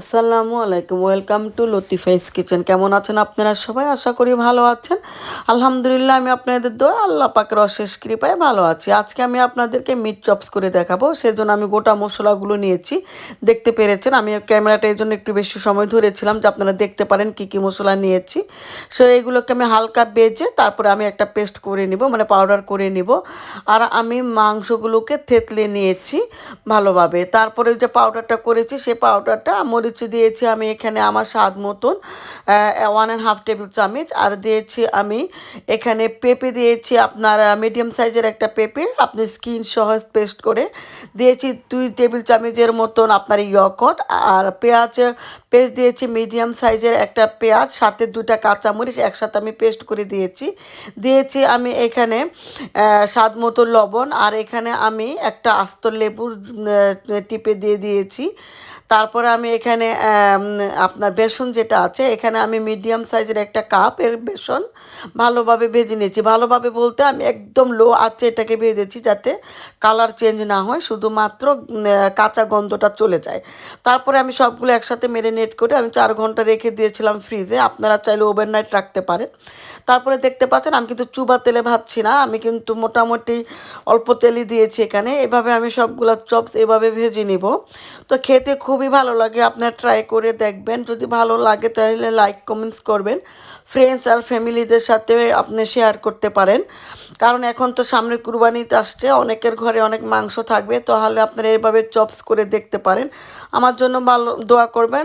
আসসালামু আলাইকুম, welcome to লতিফাইস kitchen. কেমন আছেন আপনারা সবাই? আশা করি ভালো আছেন। আলহামদুলিল্লাহ, আমি আপনাদের দোয়া, আল্লাহ পাকের অশেষ কৃপায় ভালো আছি। আজকে আমি আপনাদেরকে মিট চপস করে দেখাবো, সেজন্য আমি গোটা মশলাগুলো নিয়েছি। দেখতে পেরেছেন, আমি ক্যামেরাটা এই জন্য একটু বেশি সময় ধরেছিলাম যে আপনারা দেখতে পারেন কি কি মশলা নিয়েছি। সো এইগুলোকে আমি হালকা বেজে তারপরে আমি একটা পেস্ট করে নিব মানে পাউডার করে নিব। আর আমি মাংসগুলোকে থেতলে নিয়েছি ভালোভাবে। তারপরে যে পাউডারটা করেছি, সেই পাউডারটা মরিচ দিয়েছি আমি এখানে আমার স্বাদ মতন ওয়ান অ্যান্ড হাফ টেবিল চামচ, আর দিয়েছি আমি এখানে পেঁপে দিয়েছি আপনার মিডিয়াম সাইজের একটা পেঁপে, আপনি স্কিন সহজ পেস্ট করে দিয়েছি দুই টেবিল চামচের মতন আপনার ইয়কট আর পেঁয়াজ পেস্ট দিয়েছি মিডিয়াম সাইজের একটা পেঁয়াজ, সাথে দুটা কাঁচামরিচ, একসাথে আমি পেস্ট করে দিয়েছি। দিয়েছি আমি এখানে স্বাদ মতো লবণ, আর এখানে আমি একটা আস্ত লেবুর টিপে দিয়ে দিয়েছি। তারপরে আমি এখানে আপনার বেসন যেটা আছে, এখানে আমি মিডিয়াম সাইজের একটা কাপ এর বেসন ভালোভাবে ভেজে নিয়েছি। ভালোভাবে বলতে আমি একদম লো আছে এটাকে ভেজেছি যাতে কালার চেঞ্জ না হয়, শুধুমাত্র কাঁচা গন্ধটা চলে যায়। তারপরে আমি সবগুলো একসাথে মেরিনেট করে আমি চার ঘণ্টা রেখে দিয়েছিলাম ফ্রিজে আপনারা চাইলে ওভারনাইট রাখতে পারেন। তারপরে দেখতে পাচ্ছেন, আমি কিন্তু চুবা তেলে ভাজছি না। আমি কিন্তু মোটামুটি অল্প তেলই দিয়েছি এখানে। এভাবে আমি সবগুলো চপস এভাবে ভেজে নিব। তো খেতে খুবই ভালো লাগে। আপনার ট্রাই করে দেখবেন। যদি ভালো লাগে তাহলে লাইক কমেন্টস করবেন। ফ্রেন্ডস আর ফ্যামিলিদের সাথে আপনি শেয়ার করতে পারেন। কারণ এখন তো সামনে কুরবানিতে আসছে। অনেকের ঘরে অনেক মাংস থাকবে। তাহলে আপনারা এভাবে চপস করে দেখতে পারেন। আমার জন্য ভালো, দোয়া করবেন।